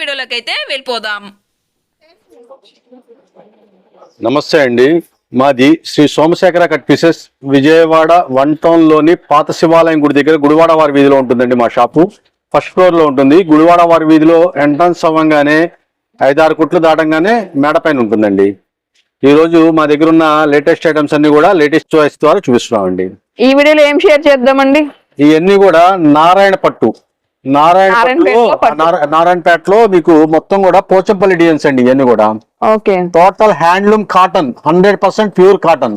వీడియోలోకి అయితే వెళ్ళిపోదాం. నమస్తే అండి. మాది Sri Somasekhara cut pieces Vijayawada one టౌన్లోని పాత శివాలయం గుడి దగ్గర గుడివాడ వారి వీధిలో ఉంటుందండి మా షాపు. ఫస్ట్ ఫ్లోర్లో ఉంటుంది. గుడివాడ వారి వీధిలో ఎంట్రన్స్ అవ్వగానే ఐదారు కుట్లు దాటంగానే మేడ పైన ఉంటుందండి. ఈ రోజు మా దగ్గర ఉన్న లేటెస్ట్ ఐటమ్స్ అన్ని కూడా లేటెస్ట్ చాయిస్ ద్వారా చూపిస్తున్నామండి. ఈ వీడియోలో ఏం షేర్ చేద్దామండి? ఇవన్నీ కూడా నారాయణ పట్టు. నారాయణ నారాయణపేటలో పట్టు పట్టు. నారాయణపేటలో మీకు మొత్తం కూడా పోచంపల్లి డిజైన్స్ అండి ఇవన్నీ కూడా. Okay. Total handloom cotton hundred percent pure cotton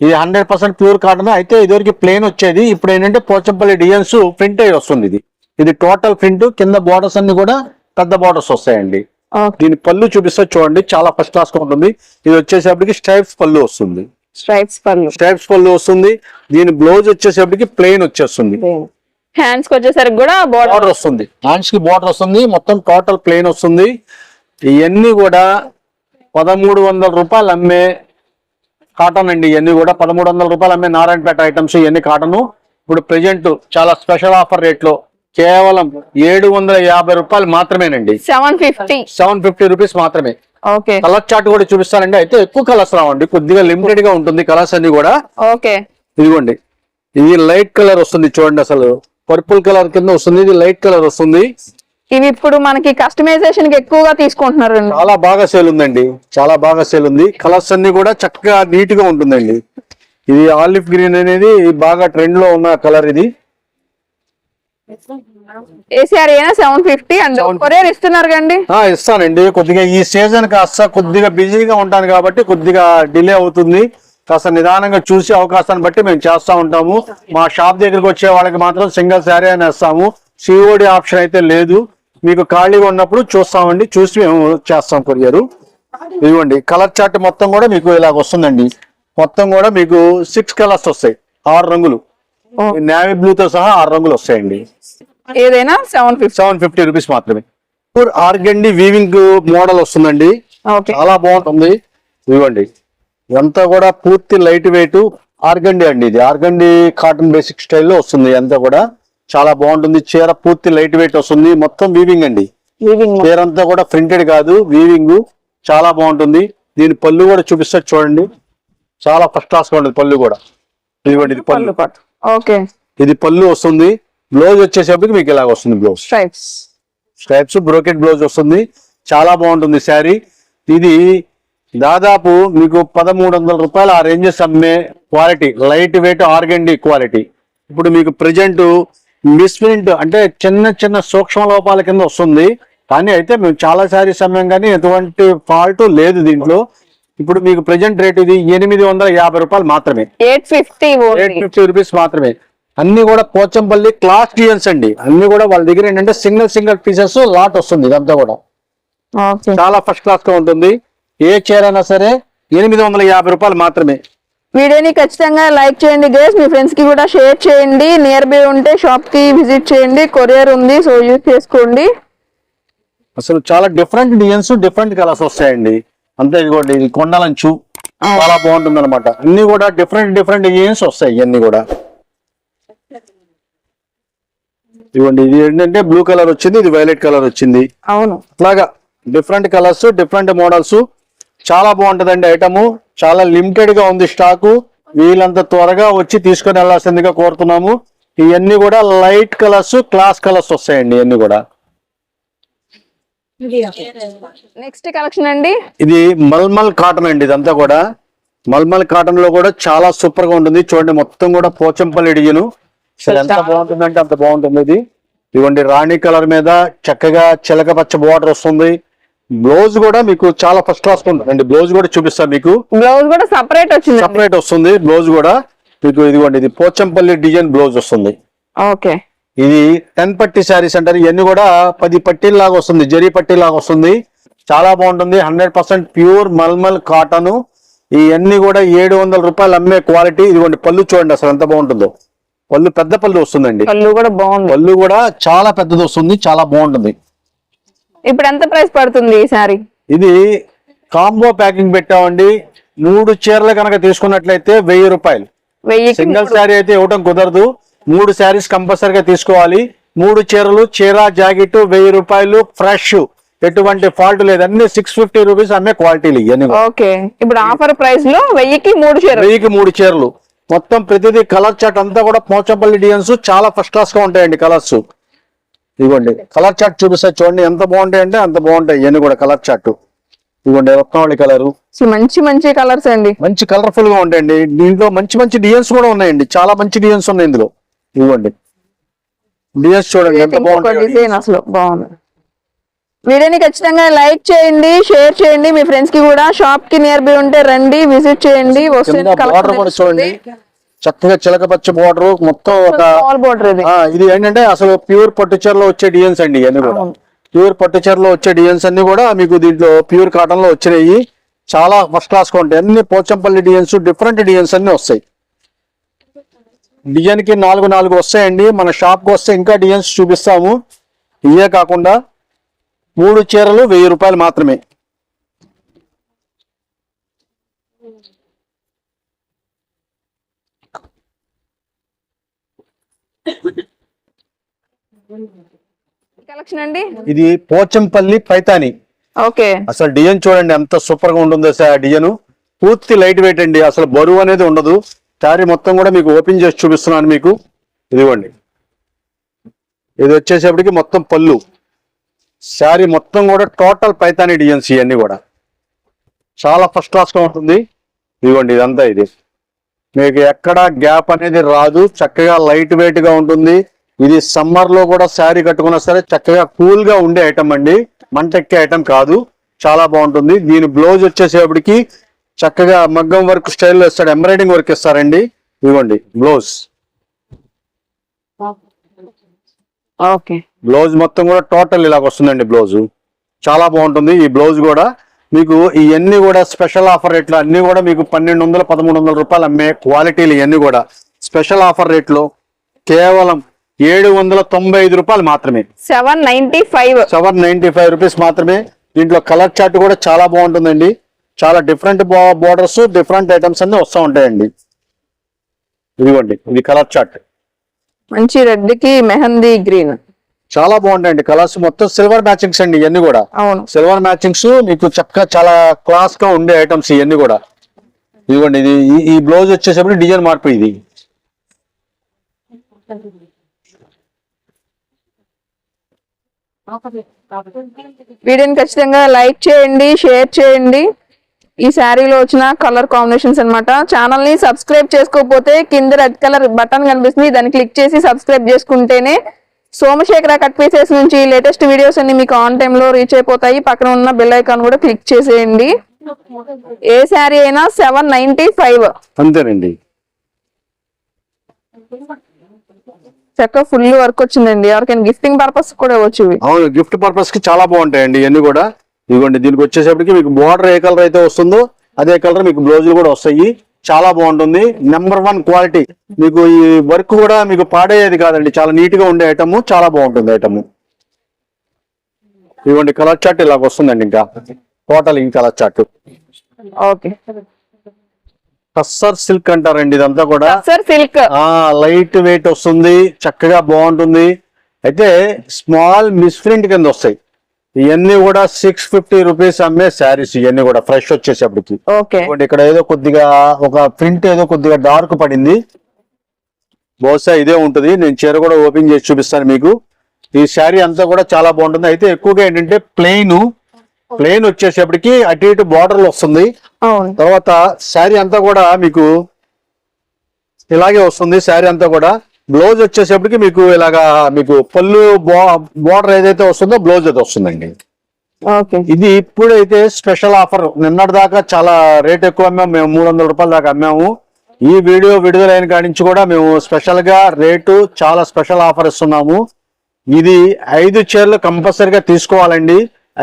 ఇది హండ్రెడ్ పర్సెంట్ ప్యూర్ కాటన్ అయితే ఇదివరకు ప్లేన్ వచ్చేది ఇప్పుడు ఏంటంటే పోచంపల్లి డిజైన్స్ ప్రింట్ అయ్యి వస్తుంది ఇది. ఇది టోటల్ ప్రింట్ కింద బోర్డర్స్ అన్ని కూడా పెద్ద బోర్డర్స్ వస్తాయండి. దీని పళ్ళు చూపిస్తే చూడండి చాలా ఫస్ట్ క్లాస్గా ఉంటుంది. ఇది వచ్చేసేపటికి స్ట్రైప్స్ పళ్ళు వస్తుంది. స్ట్రైప్స్ పళ్ళు. స్ట్రైప్స్ పళ్ళు వస్తుంది. దీని బ్లౌజ్ వచ్చేసేపటికి ప్లెయిన్ వచ్చేస్తుంది. హ్యాండ్స్కి వచ్చేసరికి కూడా బార్డర్ వస్తుంది. హ్యాండ్స్కి బార్డర్ వస్తుంది. మొత్తం టోటల్ ప్లేన్ వస్తుంది. ఇవన్నీ కూడా పదమూడు వందల రూపాయలు అమ్మే కాటన్ అండి. ఇవన్నీ కూడా పదమూడు వందల రూపాయలు అమ్మే నారాయణపేట ఐటమ్స్ ఇవన్నీ కాటన్ ఇప్పుడు ప్రెజెంట్ చాలా స్పెషల్ ఆఫర్ రేట్లో కేవలం ఏడు వందల యాభై రూపాయలు మాత్రమేనండి. Seven fifty seven fifty rupees మాత్రమే. ఓకే. కలర్ చార్ట్ కూడా చూపిస్తానండి. అయితే ఎక్కువ కలర్స్ రావండి. కొద్దిగా లిమిటెడ్గా ఉంటుంది. కలర్స్ అన్ని కూడా. ఓకే. ఇదిగోండి. ఇది లైట్ కలర్ వస్తుంది చూడండి అసలు. పర్పుల్ కలర్ కింద వస్తుంది ఇది లైట్ కలర్ వస్తుంది. ఇవి ఇప్పుడు మనకి కస్టమైజేషన్కి ఎక్కువగా తీసుకుంటున్నారు. చాలా బాగా సేల్ ఉందండి. చాలా బాగా సేల్ ఉంది. కలర్స్ అన్ని కూడా చక్కగా నీట్గా ఉంటుందండి. ఇది ఆలివ్ గ్రీన్ అనేది బాగా ట్రెండ్లో ఉన్న కలర్ ఇది. ఏసీఆర్ సెవెన్ ఫిఫ్టీ అండ్ కొరియర్ ఇస్తున్నారు కండి ఇస్తానండి. కొద్దిగా ఈ సీజన్ కాస్త కొద్దిగా బిజీగా ఉంటాను కాబట్టి కొద్దిగా డిలే అవుతుంది. కాస్త నిదానంగా చూసి అవకాశాన్ని బట్టి మేము చేస్తా ఉంటాము. మా షాప్ దగ్గరికి వచ్చే వాళ్ళకి మాత్రం సింగిల్ శారీ అని ఇస్తాము. సిఓడి ఆప్షన్ అయితే లేదు. మీకు ఖాళీగా ఉన్నప్పుడు చూస్తామండి. చూసి మేము చేస్తాం కొరియరు. ఇదిగోండి కలర్ చార్ట్ మొత్తం కూడా మీకు ఇలాగ వస్తుందండి. మొత్తం కూడా మీకు సిక్స్ కలర్స్ వస్తాయి. ఆరు రంగులు. నేవీ బ్లూతో సహా ఆరు రంగులు వస్తాయండి. ఏదైనా seven fifty seven fifty rupees మాత్రమే. ఆర్గండి వీవింగ్ మోడల్ వస్తుందండి. చాలా బాగుంటుంది. ఇవ్వండి ఇదంతా కూడా పూర్తి లైట్ వెయిట్ ఆర్గండి అండి ఇది. ఆర్గండి కాటన్ బేసిక్ స్టైల్లో వస్తుంది. అంతా కూడా చాలా బాగుంటుంది. చీర పూర్తి లైట్ వెయిట్ వస్తుంది. మొత్తం వీవింగ్ అండి. చీర అంతా కూడా ప్రింటెడ్ కాదు. వీవింగ్ చాలా బాగుంటుంది. దీని పళ్ళు కూడా చూపిస్తే చూడండి. చాలా ఫస్ట్ క్లాస్గా ఉంటుంది పళ్ళు కూడా. ఇదిగోండి ఇది పళ్ళు. ఓకే. ఇది పళ్ళు వస్తుంది. బ్లౌజ్ వచ్చేసరికి మీకు ఇలాగ వస్తుంది blouse stripes stripes brocade blouse వస్తుంది. చాలా బాగుంటుంది శారీ. ఇది దాదాపు మీకు పదమూడు వందల రూపాయలు ఆ రేంజెస్ అమ్మే quality light weight organdy quality ఇప్పుడు మీకు ప్రజెంట్ మిస్ప్రింట్ అంటే చిన్న చిన్న సూక్ష్మ లోపాల కింద వస్తుంది. కానీ అయితే మేము చాలా శారీస్ అమ్మాం కానీ ఎటువంటి ఫాల్ట్ లేదు దీంట్లో. ఇప్పుడు మీకు ప్రజెంట్ రేట్ ఇది ఎనిమిది వందల యాభై రూపాయలు మాత్రమే. Eight fifty eight fifty rupees మాత్రమే. అన్ని కూడా పోచంపల్లి క్లాస్ డిజైన్స్ అండి. అన్ని కూడా వాళ్ళ దగ్గర ఏంటంటే సింగిల్ సింగిల్ పీసెస్ లాట్ వస్తుంది ఇదంతా కూడా. చాలా ఫస్ట్ క్లాస్గా ఉంటుంది. ఏ చీర అయినా సరే ఎనిమిది వందల యాభై రూపాయలు మాత్రమే. వీడియోని ఖచ్చితంగా లైక్ చేయండి గైస్ మీ ఫ్రెండ్స్కి కూడా షేర్ చేయండి. నియర్ బై ఉంటే షాప్కి విజిట్ చేయండి. కొరియర్ ఉంది సో యూజ్ చేసుకోండి. అసలు చాలా డిఫరెంట్ డిజైన్స్ డిఫరెంట్ కలర్స్ వస్తాయండి. అంతే ఇదిగోండి ఇది కొండలంచు చాలా బాగుంటుంది అనమాట అన్ని కూడా డిఫరెంట్ డిఫరెంట్ డిజైన్స్ వస్తాయి ఇవన్నీ కూడా. ఇదిగోండి ఇది ఏంటంటే బ్లూ కలర్ వచ్చింది ఇది వైలెట్ కలర్ వచ్చింది. అవును. అట్లాగా డిఫరెంట్ కలర్స్ డిఫరెంట్ మోడల్స్ చాలా బాగుంటదండి ఐటమ్. చాలా లిమిటెడ్గా ఉంది స్టాకు. వీళ్ళంత త్వరగా వచ్చి తీసుకొని వెళ్ళాల్సిందిగా కోరుతున్నాము. ఇవన్నీ కూడా లైట్ కలర్స్ క్లాస్ కలర్స్ వస్తాయండి ఇవన్నీ కూడా. నెక్స్ట్ కలెక్షన్ అండి. ఇది మల్మల్ కాటన్ అండి ఇదంతా కూడా. మల్మల్ కాటన్లో కూడా చాలా సూపర్గా ఉంటుంది. చూడండి మొత్తం కూడా పోచంపల్లి డిజైన్. అసలు ఎంత బాగుంటుందంటే అంత బాగుంటుంది ఇది. ఇదిగోండి రాణి కలర్ మీద చక్కగా చిలక పచ్చ బార్డర్ వస్తుంది. బ్లౌజ్ కూడా మీకు చాలా ఫస్ట్ క్లాస్ ఉంటుందండి బ్లౌజ్ కూడా చూపిస్తాను మీకు. బ్లౌజ్ కూడా సపరేట్ వచ్చింది. సపరేట్ వస్తుంది. బ్లౌజ్ కూడా మీకు ఇదిగోండి ఇది పోచంపల్లి డిజైన్ బ్లౌజ్ వస్తుంది. ఓకే. ఇది టెన్ పట్టి శారీస్ అంటారు. ఇవన్నీ కూడా పది పట్టీల లాగా వస్తుంది. జరీ పట్టీ లాగా వస్తుంది. చాలా బాగుంటుంది. Hundred percent pure mulmul cotton. ఇవన్నీ కూడా ఏడు వందల రూపాయలు అమ్మే క్వాలిటీ. ఇదిగోండి పళ్ళు చూడండి అసలు ఎంత బాగుంటుందో. పళ్ళు పెద్ద పళ్ళు వస్తుందండి. పళ్ళు కూడా బాగుంది. పళ్ళు కూడా చాలా పెద్దది వస్తుంది. చాలా బాగుంటుంది. ఇప్పుడు ఎంత ప్రైస్ పడుతుంది ఈ శారీ ఇది కాంబో ప్యాకింగ్ పెట్టామండి. మూడు చీరలు కనుక తీసుకున్నట్లయితే వెయ్యి రూపాయలు. సింగిల్ శారీ అయితే ఇవ్వడం కుదరదు. మూడు శారీస్ కంపల్సరీగా తీసుకోవాలి. మూడు చీరలు చీర జాకెట్ వెయ్యి రూపాయలు ఫ్రెష్. ఎటువంటి ఫాల్ట్ లేదు. అన్ని సిక్స్ ఫిఫ్టీ రూపీస్ అమ్మే క్వాలిటీలు ఇవన్నీ. ఓకే. ఇప్పుడు ఆఫర్ ప్రైస్లో వెయ్యికి మూడు చీరలు. వెయ్యికి మూడు చీరలు. మొత్తం ప్రతిదీ కలర్ చార్ట్ అంతా కూడా పోచంపల్లి డిజైన్స్ చాలా ఫస్ట్ క్లాస్గా ఉంటాయండి కలర్స్. ఇదిగోండి కలర్ చార్ట్ చూపిస్తా చూడండి ఎంత బాగుంటాయి అంటే అంత బాగుంటాయి. ఇవన్నీ కూడా కలర్ చార్ట్. ఇదిగోండి రత్నావళి కలరు? మంచి మంచి కలర్స్ అండి. మంచి కలర్ఫుల్గా ఉంటాయండి. దీంట్లో మంచి మంచి డిజైన్స్ కూడా ఉన్నాయండి. చాలా మంచి డిజైన్స్ ఉన్నాయి ఇందులో. ఇదిగోండి. డిజైన్స్ చూడండి ఎంత ఇంకొక బాగుంటాయి. డిజైన్ అసలు బాగుంది. వీడియోని ఖచ్చితంగా లైక్ చేయండి షేర్ చేయండి. మీ ఫ్రెండ్స్కి కూడా షాప్కి నియర్ బై ఉంటే రండి విజిట్ చేయండి. చూడండి. చక్కగా చిలక పచ్చ బార్డర్ మొత్తం ఒక ఇది. ఏంటంటే అసలు ప్యూర్ పట్టు చీరలో వచ్చే డిజైన్స్ అండి ఇవన్నీ కూడా. ప్యూర్ పట్టు చీరలో వచ్చే డిజైన్స్ అన్ని కూడా మీకు దీంట్లో ప్యూర్ కాటన్లో వచ్చినాయి. చాలా ఫస్ట్ క్లాస్గా ఉంటాయి. అన్ని పోచంపల్లి డిజైన్స్ డిఫరెంట్ డిజైన్స్ అన్ని వస్తాయి. డిజైన్కి నాలుగు నాలుగు వస్తాయండి. మన షాప్కి వస్తే ఇంకా డిజైన్స్ చూపిస్తాము. ఇవే కాకుండా మూడు చీరలు వెయ్యి రూపాయలు మాత్రమే. కలెక్షన్ అండి? ఇది పోచంపల్లి పైతాని. ఓకే. అసలు డిజైన్ చూడండి ఎంత సూపర్గా ఉంటుందో సార్ ఆ డిజైన్. పూర్తి లైట్ వెయిట్ అండి అసలు బరువు అనేది ఉండదు. శారీ మొత్తం కూడా మీకు ఓపెన్ చేసి చూపిస్తున్నాను మీకు. ఇదిగోండి. ఇది వచ్చేసేపటికి మొత్తం పళ్ళు. శారీ మొత్తం కూడా టోటల్ పైతాని డిజైన్స్ ఇవన్నీ కూడా. చాలా ఫస్ట్ క్లాస్గా ఉంటుంది. ఇదిగోండి ఇదంతా ఇది. మీకు ఎక్కడ గ్యాప్ అనేది రాదు. చక్కగా లైట్ వెయిట్గా ఉంటుంది. ఇది సమ్మర్లో కూడా శారీ కట్టుకున్నా సరే చక్కగా కూల్గా ఉండే ఐటమ్ అండి. మంటెక్కే ఐటమ్ కాదు. చాలా బాగుంటుంది. దీని బ్లౌజ్ వచ్చేసేపటికి చక్కగా మగ్గం వర్క్ స్టైల్లో ఇస్తాడు. ఎంబ్రాయిడింగ్ వర్క్ ఇస్తారండి. ఇదిగోండి బ్లౌజ్. బ్లౌజ్ మొత్తం కూడా టోటల్ ఇలాగ వస్తుందండి బ్లౌజ్. చాలా బాగుంటుంది. ఈ బ్లౌజ్ కూడా మీకు ఇవన్నీ కూడా స్పెషల్ ఆఫర్ రేట్లు అన్ని కూడా మీకు పన్నెండు వందల పదమూడు వందల రూపాయలు అమ్మే క్వాలిటీలు ఇవన్నీ కూడా. స్పెషల్ ఆఫర్ రేట్లో కేవలం ఏడు వందల తొంభై ఐదు రూపాయలు మాత్రమే. Seven ninety five. Seven ninety five rupees మాత్రమే. దీంట్లో కలర్ చార్ట్ కూడా చాలా బాగుంటుందండి. చాలా డిఫరెంట్ బోర్డర్స్ డిఫరెంట్ ఐటమ్స్ అన్ని వస్తూ ఉంటాయండి. ఇదిగోండి ఇది కలర్ చార్ట్. మంచి రెడ్కి మెహందీ గ్రీన్. చాలా బాగుంటాయండి కలర్స్ మొత్తం సిల్వర్ మ్యాచింగ్స్ అండి ఇవన్నీ కూడా. అవును. సిల్వర్ మ్యాచింగ్స్ మీకు చక్కగా చాలా క్లాస్గా ఉండే ఐటమ్స్ ఇవన్నీ కూడా. ఇదిగోండి ఇది ఈ- బ్లౌజ్ వచ్చేసరికి డిజైన్ మార్పు ఇది. వీడియోని ఖచ్చితంగా లైక్ చేయండి షేర్ చేయండి. ఈ శారీలో వచ్చిన కలర్ కాంబినేషన్స్ అన్నమాట. ఛానల్ని సబ్స్క్రైబ్ చేసుకోకపోతే కింద రెడ్ కలర్ బటన్ కనిపిస్తుంది. దాన్ని క్లిక్ చేసి సబ్స్క్రైబ్ చేసుకుంటేనే సోమశేఖర కట్ పీసెస్ నుంచి లేటెస్ట్ వీడియోస్ అన్ని మీకు ఆన్ టైమ్లో రీచ్ అయిపోతాయి. పక్కన ఉన్న బెల్ ఐకాన్ కూడా క్లిక్ చేసేయండి. ఏ శారీ అయినా సెవెన్ నైన్టీ ఫైవ్ అంతేనండి. చక్కగా ఫుల్ వర్క్ వచ్చిందండి. ఎవరికైనా గిఫ్టింగ్ పర్పస్ కూడా ఇవ్వచ్చు ఇవి. అవును గిఫ్ట్ పర్పస్కి చాలా బాగుంటాయండి ఇవన్నీ కూడా. ఇదిగోండి దీనికి వచ్చేసరికి మీకు బోర్డర్ ఏ కలర్ అయితే వస్తుందో అదే కలర్ మీకు బ్లౌజులు కూడా వస్తాయి. చాలా బాగుంటుంది. నెంబర్ వన్ క్వాలిటీ మీకు ఈ వర్క్ కూడా మీకు పాడేది కాదండి. చాలా నీట్గా ఉండే ఐటమ్ చాలా బాగుంటుంది ఐటమ్ ఇదిగోండి కలర్ చార్ట్ ఇలాగ వస్తుందండి ఇంకా. టోటల్ ఇంకా కలర్ చార్ట్ ఓకే. కస్సర్ సిల్క్ అంటారండి ఇదంతా కూడా. సిల్క్ లైట్ వెయిట్ వస్తుంది. చక్కగా బాగుంటుంది. అయితే స్మాల్ మిస్ప్రింట్ కింద వస్తాయి. ఇవన్నీ కూడా సిక్స్ ఫిఫ్టీ రూపీస్ అమ్మే శారీస్ ఇవన్నీ కూడా ఫ్రెష్ వచ్చేసేపటికి. ఇక్కడ ఏదో కొద్దిగా ఒక ప్రింట్ ఏదో కొద్దిగా డార్క్ పడింది. బహుశా ఇదే ఉంటుంది. నేను చీర కూడా ఓపెన్ చేసి చూపిస్తాను మీకు. ఈ శారీ అంతా కూడా చాలా బాగుంటుంది. అయితే ఎక్కువగా ఏంటంటే ప్లెయిన్ ప్లెయిన్ వచ్చేసేపటికి అటు ఇటు బార్డర్లు వస్తుంది. తర్వాత శారీ అంతా కూడా మీకు ఇలాగే వస్తుంది. శారీ అంతా కూడా బ్లౌజ్ వచ్చేసేపటికి మీకు ఇలాగా మీకు పళ్ళు బోర్డర్ ఏదైతే వస్తుందో బ్లౌజ్ అది వస్తుందండి. ఇది ఇప్పుడైతే స్పెషల్ ఆఫర్. నిన్నటి దాకా చాలా రేట్ ఎక్కువ అమ్మాము మేము మూడు వందల రూపాయల దాకా అమ్మాము. ఈ వీడియో విడుదలైన కాడి నుంచి కూడా మేము స్పెషల్గా రేటు చాలా స్పెషల్ ఆఫర్ ఇస్తున్నాము. ఇది ఐదు చీరలు కంపల్సరిగా తీసుకోవాలండి.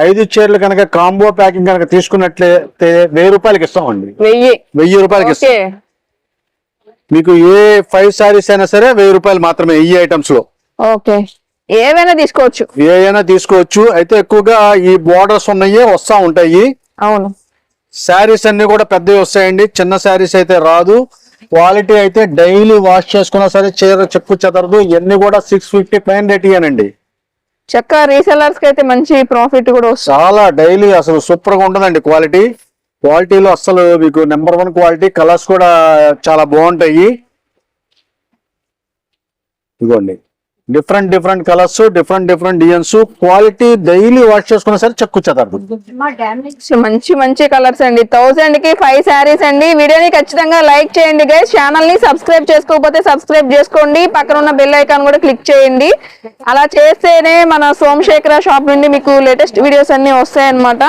ఐదు చీరలు కనుక కాంబో ప్యాకింగ్ కనుక తీసుకున్నట్లయితే వెయ్యి రూపాయలకి ఇస్తామండి. వెయ్యి. వెయ్యి రూపాయలకి ఇస్తాం. మీకు ఏ ఫైవ్ సారీస్ అయినా సరే వెయ్యి రూపాయలు మాత్రమే ఈ ఐటమ్స్లో. ఓకే. ఏవైనా తీసుకోవచ్చు. ఏ అయినా తీసుకోవచ్చు. అయితే ఎక్కువగా ఈ బోర్డర్స్ ఉన్నాయి వస్తా ఉంటాయి. అవును. శారీస్ అన్ని కూడా పెద్దవి వస్తాయండి. చిన్న శారీస్ అయితే రాదు. క్వాలిటీ అయితే డైలీ వాష్ చేసుకున్నా సరే చీర చెక్కు చెదరదు. ఇవన్నీ కూడా సిక్స్ ఫిఫ్టీ పైన రేట్ అండి చక్క రీసెల్లర్స్కి అయితే మంచి ప్రాఫిట్ కూడా వస్తుంది. చాలా డైలీ అసలు సూపర్గా ఉంటుందండి క్వాలిటీ క్వాలిటీలో అసలు మీకు నెంబర్ వన్ క్వాలిటీ కలర్స్ కూడా చాలా బాగుంటాయి. ఇదిగోండి. Different different colours different different designs. Quality daily wash చేసుకున్నా సరే చెక్కు మంచి మంచి కలర్స్ అండి. థౌసండ్కి ఫైవ్ శారీస్ అండి. వీడియోని ఖచ్చితంగా లైక్ చేయండి గైస్ ఛానల్ని సబ్స్క్రైబ్ చేసుకోకపోతే సబ్స్క్రైబ్ చేసుకోండి. పక్కన ఉన్న బెల్ ఐకాన్ కూడా క్లిక్ చేయండి. అలా చేస్తేనే మన సోమశేఖర షాప్ నుండి మీకు లేటెస్ట్ వీడియోస్ అన్ని వస్తాయన్నమాట.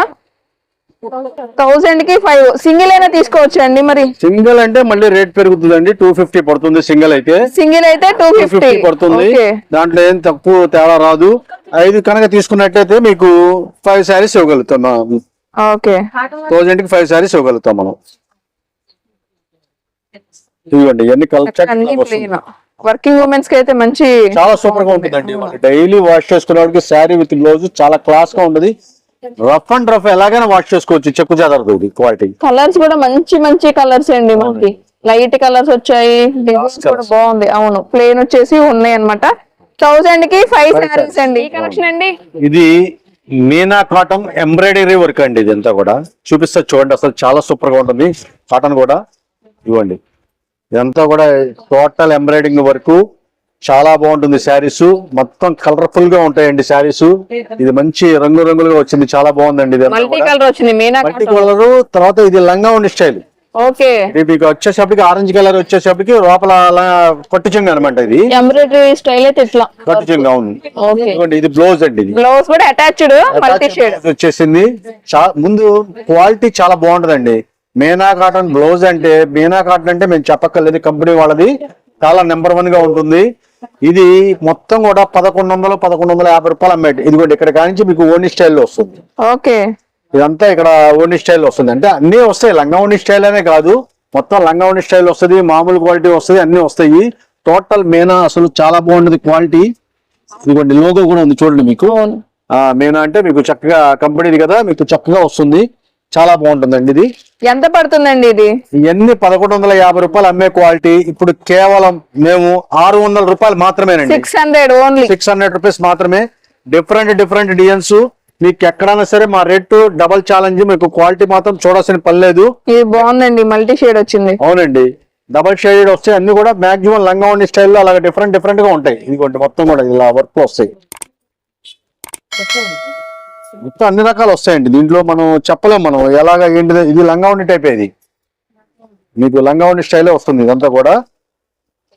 థౌసండ్కి ఫైవ్ సింగిల్ అయినా తీసుకోవచ్చు అండి మరి? సింగిల్ అంటే మళ్ళీ రేట్ పెరుగుతుందండి. టూ ఫిఫ్టీ పడుతుంది సింగిల్ అయితే. సింగిల్ అయితే టూ ఫిఫ్టీ పడుతుంది. దాంట్లో ఏం తక్కువ తేడా రాదు. ఐదు కనుక తీసుకున్నట్టయితే మీకు ఫైవ్ శారీస్ ఇవ్వగలుగుతాం ఓకే. థౌజండ్కి ఫైవ్ శారీస్ ఇవ్వగలుగుతాం మనం. ఇవ్వండి ఎన్ని కలర్ వర్కింగ్ ఉమెన్స్కి అయితే మంచి చాలా సూపర్గా ఉంటుందండి డైలీ వాష్ చేసుకునే వాడికి శారీ విత్ బ్లౌజ్ చాలా క్లాస్గా ఉంటుంది. రఫ్ అండ్ రఫ్ ఎలాగైనా వాష్ చేసుకోవచ్చు. చెక్కు చెదరదు ఇది క్వాలిటీ. కలర్స్ కూడా మంచి మంచి కలర్స్ అండి మనకి లైట్ కలర్స్ వచ్చాయి. డిజైన్స్ కూడా బాగుంది. అవును ప్లేన్ వచ్చేసి ఉన్నాయి అన్నమాట. థౌసండ్కి ఫైవ్ శారీస్ అండి. ఈ కలెక్షన్ అండి? ఇది మీనా కాటన్ ఎంబ్రాయిడరీ వర్క్ అండి ఇదంతా కూడా. చూపిస్తా చూడండి అసలు చాలా సూపర్గా ఉంటుంది. కాటన్ కూడా. ఇవ్వండి. ఇదంతా కూడా టోటల్ ఎంబ్రాయిడింగ్ వర్క్. చాలా బాగుంటుంది శారీస్. మొత్తం కలర్ఫుల్గా ఉంటాయండి శారీస్. ఇది మంచి రంగు రంగులుగా వచ్చింది. చాలా బాగుందండి ఇది మల్టీ కలర్ వచ్చింది మీనా మల్టీ కలర్ తర్వాత ఇది లంగా ఉండి స్టైల్. ఓకే మీకు వచ్చేసప్పటికి ఆరెంజ్ కలర్ వచ్చేసప్పటికి లోపల కొట్టు చెంగు అనమాట ఇది. ఎంబ్రాయిడరీ స్టైల్ అయితే ఇట్లా. కొట్టు చెంగు అవును ఇదిగోండి ఇది బ్లౌజ్ అండి ఇది. బ్లౌజ్ కూడా అటాచ్డ్ మల్టీ షేడ్ వచ్చేసింది. ముందు క్వాలిటీ చాలా బాగుంటదండి. మీనా కాటన్ బ్లౌజ్ అంటే మీనా కాటన్ అంటే మేము చెప్పక్కర్లేదు. కంపెనీ వాళ్ళది. చాలా నెంబర్ వన్గా ఉంటుంది. ఇది మొత్తం కూడా పదకొండు వందలు పదకొండు వందల యాభై రూపాయలు అమ్మేది ఇదిగోండి ఇక్కడ కానించి మీకు ఓని స్టైల్లో వస్తుంది. ఓకే. ఇదంతా ఇక్కడ ఓని స్టైల్ వస్తుంది. అంటే అన్ని వస్తాయి. లంగా ఓని స్టైల్ అనే కాదు. మొత్తం లంగా ఓని స్టైల్ వస్తుంది మామూలు క్వాలిటీ వస్తుంది అన్ని వస్తాయి. టోటల్ మీనా అసలు చాలా బాగుంటుంది క్వాలిటీ. ఇదిగోండి లోగో కూడా ఉంది చూడండి మీకు. మీనా అంటే మీకు చక్కగా కంపెనీది కదా మీకు చక్కగా వస్తుంది. చాలా బాగుంటుందండి ఇది. ఎంత పడుతుందండి ఇది? ఇవన్నీ పదకొండు వందల యాభై రూపాయలు అమ్మే క్వాలిటీ. ఇప్పుడు కేవలం మేము ఆరు వందల రూపాయలు మాత్రమేనండి. Six hundred only six hundred rupees మాత్రమే. డిఫరెంట్ డిఫరెంట్ డిజైన్స్ మీకు ఎక్కడైనా సరే మా రేటు డబల్ ఛాలెంజ్ మీకు క్వాలిటీ మాత్రం చూడాల్సిన పని లేదు. ఇది బాగుందండి మల్టీ షేడ్ వచ్చింది. అవునండి. డబల్ షేడెడ్ వస్తాయి అన్ని కూడా మాక్సిమం లంగా ఉండి స్టైల్లో అలాగే డిఫరెంట్ డిఫరెంట్గా ఉంటాయి. ఇదిగోండి మొత్తం కూడా ఇలా వర్క్ వస్తాయి. మొత్తం అన్ని రకాలు వస్తాయండి. దీంట్లో మనం చెప్పలేం మనం. ఎలాగ ఏంటిది? ఇది లంగా ఉండి టైప్ ఇది. మీకు లంగా ఉండి స్టైలే వస్తుంది ఇదంతా కూడా.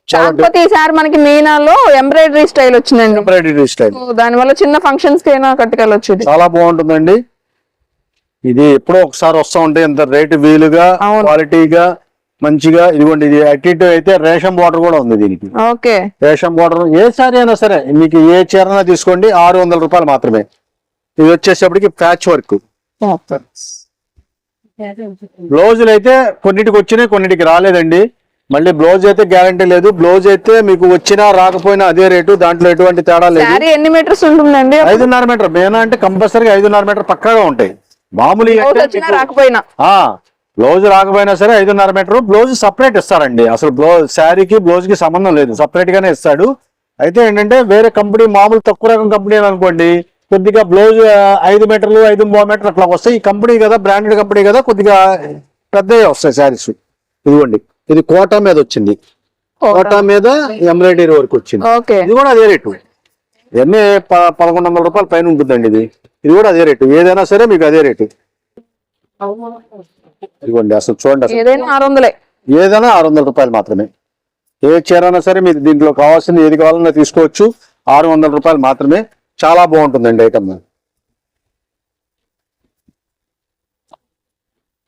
కాకపోతే ఈసారి మనకి మీనాలో ఎంబ్రాయిడరీ స్టైల్ వచ్చిందండి. Embroidery style. సో దానివల్ల చిన్న ఫంక్షన్స్కి అయినా కట్టుకెళ్ళొచ్చు చాలా బాగుంటుందండి. ఇది ఎప్పుడో ఒకసారి వస్తూ ఉంటాయి ఎంత రేటు వీలుగా. క్వాలిటీగా మంచిగా. ఇదిగోండి ఇది అటు ఇటు అయితే రేషన్ బార్డర్ కూడా ఉంది దీనికి. ఓకే. రేషన్ బార్డర్ ఏ సారీ అయినా సరే మీకు ఏ చీరనా తీసుకోండి ఆరు వందల రూపాయలు మాత్రమే. ఇది వచ్చేసప్పటికి ప్యాచ్ వర్క్. బ్లౌజులు అయితే కొన్నిటికి వచ్చినాయి కొన్నిటికి రాలేదండి. మళ్ళీ బ్లౌజ్ అయితే గ్యారంటీ లేదు. బ్లౌజ్ అయితే మీకు వచ్చినా రాకపోయినా అదే రేటు దాంట్లో ఎటువంటి తేడా లేదు. ఎన్ని మీటర్స్ ఉంటుందండి? ఐదున్నర మీటర్ మేనా అంటే కంపల్సరీగా ఐదున్నర మీటర్ పక్కాగా ఉంటాయి. మామూలు రాకపోయినా. బ్లౌజ్ రాకపోయినా సరే ఐదున్నర మీటర్ బ్లౌజ్ సపరేట్ ఇస్తారండి. అసలు బ్లౌజ్ శారీకి బ్లౌజ్కి సంబంధం లేదు. సపరేట్ గానే ఇస్తాడు. అయితే ఏంటంటే వేరే కంపెనీ మామూలు తక్కువ రకం కంపెనీ అని అనుకోండి కొద్దిగా బ్లౌజ్ ఐదు మీటర్లు ఐదు మూడు మీటర్లు అట్లా వస్తాయి. ఈ కంపెనీ కదా బ్రాండెడ్ కంపెనీ కదా కొద్దిగా పెద్దవి వస్తాయి శారీస్. ఇదిగోండి ఇది కోటా మీద వచ్చింది. కోటా. మీద ఎంబ్రాయిడరీ వర్క్ వచ్చింది. ఇది కూడా అదే రేటు. ఇవన్నీ పదకొండు వందల రూపాయల పైన ఉంటుందండి ఇది. ఇది కూడా అదే రేటు. ఏదైనా సరే మీకు అదే రేటు. ఇదిగోండి అసలు చూడండి ఏదైనా ఆరు వందలే. ఏదైనా ఆరు వందల రూపాయలు మాత్రమే. ఏ చీర అయినా సరే మీరు దీంట్లో కావాల్సింది ఏది కావాలన్నా తీసుకోవచ్చు. ఆరు వందల రూపాయలు మాత్రమే. చాలా బాగుంటుందండి ఐటమ్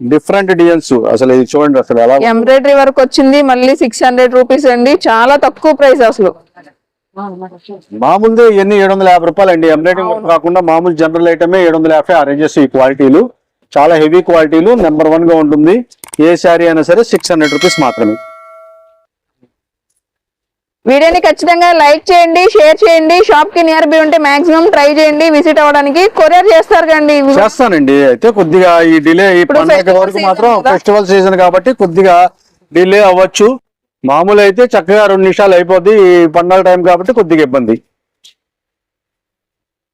డిఫరెంట్ డిజైన్స్ అసలు ఇది చూడండి అసలు ఎలా ఎంబ్రాయిడరీ వర్క్ వచ్చింది మళ్ళీ సిక్స్ హండ్రెడ్ రూపీస్ అండి. చాలా తక్కువ ప్రైస్ అసలు. మామూలుది ఇవన్నీ ఏడు వందల యాభై రూపాయలు అండి ఎంబ్రాయిడింగ్ వర్క్ కాకుండా మామూలు జనరల్ ఐటమే ఏడు వందల యాభై అరేంజెస్ ఈ క్వాలిటీలు చాలా హెవీ క్వాలిటీలు నెంబర్ వన్గా ఉంటుంది. ఏ శారీ అయినా సరే సిక్స్ హండ్రెడ్ రూపీస్ మాత్రమే. వీడియోని ఖచ్చితంగా లైక్ చేయండి షేర్ చేయండి. షాప్కి నియర్ బై ఉంటే మాక్సిమం ట్రై చేయండి. విజిట్ అవ్వడానికి కొరియర్ చేస్తారు కండి చేస్తానండి. అయితే కొద్దిగా ఈ డిలే ఈ పండగ వరకు మాత్రం. ఫెస్టివల్ సీజన్ కాబట్టి కొద్దిగా డిలే అవ్వచ్చు. మామూలు అయితే చక్కగా రెండు నిమిషాలు అయిపోద్ది ఈ పండగ టైం కాబట్టి కొద్దిగా ఇబ్బంది.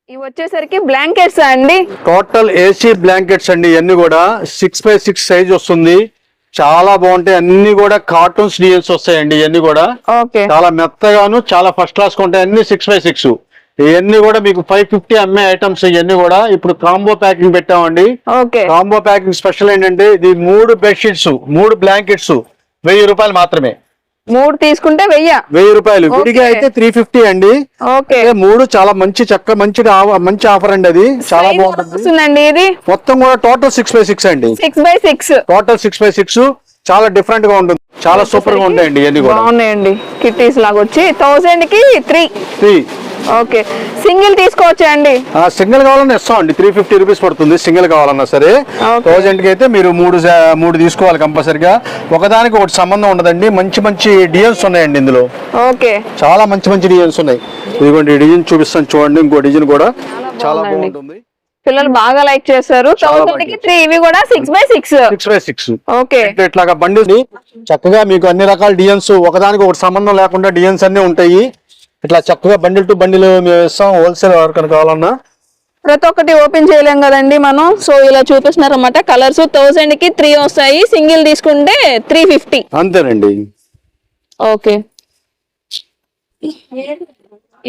ఇవి వచ్చేసరికి బ్లాంకెట్స్ అండి. టోటల్ ఏసీ బ్లాంకెట్స్ అండి. ఇవన్నీ కూడా సిక్స్ బై సిక్స్ సైజ్ వస్తుంది. చాలా బాగుంటాయి. అన్ని కూడా కార్టూన్స్ డిజైన్స్ వస్తాయండి ఇవన్నీ కూడా. చాలా మెత్తగాను చాలా ఫస్ట్ క్లాస్ ఉంటాయి. అన్ని సిక్స్ బై సిక్స్ ఇవన్నీ కూడా మీకు ఫైవ్ ఫిఫ్టీ అమ్మే ఐటమ్స్ ఇవన్నీ కూడా ఇప్పుడు కాంబో ప్యాకింగ్ పెట్టామండి. కాంబో ప్యాకింగ్ స్పెషల్ ఏంటంటే ఇది మూడు బెడ్షీట్స్ మూడు బ్లాంకెట్స్ వెయ్యి రూపాయలు మాత్రమే. మూడు తీసుకుంటే వెయ్య. వెయ్యి రూపాయలు. విడిగా. అయితే త్రీ ఫిఫ్టీ అండి. ఓకే. మూడు చాలా మంచి చక్క మంచి మంచి ఆఫర్ అండి అది. చాలా బాగుంటుంది. ఇది. మొత్తం కూడా టోటల్ సిక్స్ బై సిక్స్ అండి. Six by six total six by six చాలా డిఫరెంట్గా ఉంటుంది. చాలా సూపర్గా ఉంటాయండి ఇవన్నీ కూడా. బాగున్నాయండి. కిట్టీస్ లాగా వచ్చి థౌసండ్కి త్రీ త్రీ ఓకే సింగిల్ తీసుకోవచ్చా అండి? సింగిల్ కావాలన్నా ఇస్తాం అండి. త్రీ ఫిఫ్టీ రూపీస్ పడుతుంది సింగిల్ కావాలన్నా సరే. థౌజండ్కి అయితే మీరు మూడు మూడు తీసుకోవాలి కంపల్సరిగా. ఒకదానికి ఒకటి సంబంధం ఉండదండి. మంచి మంచి డిజైన్స్ ఉన్నాయండి ఇందులో. ఓకే చాలా మంచి మంచి డిజైన్స్ ఉన్నాయి. ఇదిగోండి డిజైన్ చూపిస్తాను చూడండి. ఇంకో డిజైన్ కూడా. చాలా. బాగుంటుంది. పిల్లలు బాగా లైక్ థౌసండ్కి బాగుంది. త్రీ ఇవి కూడా six by six six by six okay ఇట్లాగా బండి చక్కగా మీకు అన్ని రకాల డిజైన్స్ ఒకదానికి ఒకటి సంబంధం లేకుండా డిజైన్స్ అన్ని ఉంటాయి. ఇట్లా చక్కగా బండిల్ టు బండిల్ మేము ఇస్తాం. హోల్సేల్ ఎవరికైనా కావాలన్నా. ప్రతి ఒక్కటి ఓపెన్ చేయలేం కదండి మనం. సో ఇలా చూపిస్తున్నారు అన్నమాట కలర్స్ థౌసండ్కి త్రీ వస్తాయి. సింగిల్ తీసుకుంటే త్రీ ఫిఫ్టీ అంతేనండి. ఓకే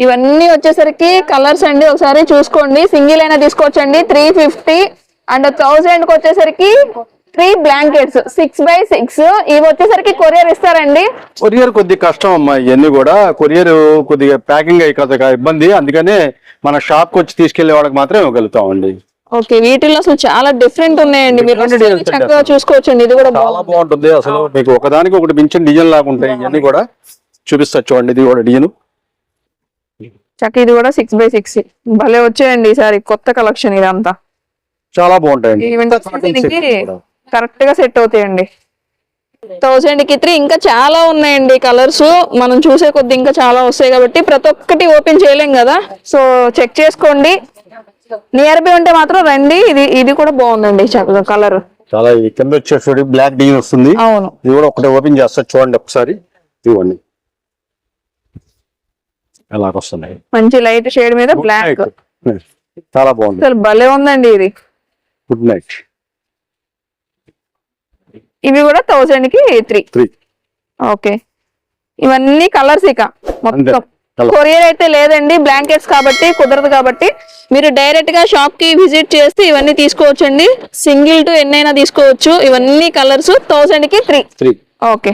ఇవన్నీ వచ్చేసరికి కలర్స్ అండి. ఒకసారి చూసుకోండి. సింగిల్ అయినా తీసుకోవచ్చండి. త్రీ ఫిఫ్టీ అండ్ థౌసండ్కి వచ్చేసరికి three blankets six by six ఇవి వచ్చేసరికి కొరియర్ ఇస్తారండి. కొరియర్ కొద్దిగా కష్టం అమ్మా ఇవన్నీ కూడా. కొరియర్ కొద్దిగా ప్యాకింగ్ అయ్యి కొద్దిగా ఇబ్బంది. అందుకనే మన షాప్కి వచ్చి తీసుకెళ్ళే వాళ్ళకి మాత్రం ఇవ్వగలుగుతామండి. ఓకే వీటిల్లో అసలు చాలా డిఫరెంట్ ఉన్నాయండి. మీరు చక్కగా ఉంటాయి. చూసుకోవచ్చండి. ఇది కూడా చాలా బాగుంటుంది. అసలు మీకు ఒకదానికి ఒకటి మించిన డిజైన్ లాగా ఉంటాయి. ఇవన్నీ కూడా చూపిస్తా చూడండి. ఇది కూడా డిజైన్. చక్క ఇది కూడా సిక్స్ బై సిక్స్ భలే వచ్చాయండి ఈసారి కొత్త కలెక్షన్ ఇదంతా. చాలా బాగుంటాయండి. ఈవెంట్ కరెక్ట్గా సెట్ అవుతాయండి. థౌసండ్కి త్రీ ఇంకా చాలా ఉన్నాయండి కలర్స్ మనం చూసే కొద్ది ఇంకా చాలా వస్తాయి కాబట్టి ప్రతి ఒక్కటి ఓపెన్ చేయలేం కదా. సో చెక్ చేసుకోండి. నియర్ బై ఉంటే మాత్రం రండి. ఇది ఇది కూడా బాగుందండి కలర్ చాలా కింద వచ్చేసి బ్లాక్ డిజైన్ వస్తుంది. అవును. ఇది కూడా ఒకటి ఓపెన్ చేస్తా చూడండి ఒకసారి. ఇవ్వండి. వస్తున్నాయి మంచి లైట్ షేడ్ మీద బ్లాక్ చాలా బాగుంది. అసలు భలే ఉందండి ఇది. గుడ్ నైట్ ఇవి కూడా థౌసండ్కి త్రీ త్రీ ఓకే ఇవన్నీ కలర్స్ ఇక. మొత్తం. కొరియర్ అయితే లేదండి బ్లాంకెట్స్ కాబట్టి కుదరదు కాబట్టి. మీరు డైరెక్ట్గా షాప్కి విజిట్ చేస్తే ఇవన్నీ తీసుకోవచ్చండి. సింగిల్ టు ఎన్నైనా తీసుకోవచ్చు. ఇవన్నీ కలర్స్ థౌసండ్కి త్రీ త్రీ ఓకే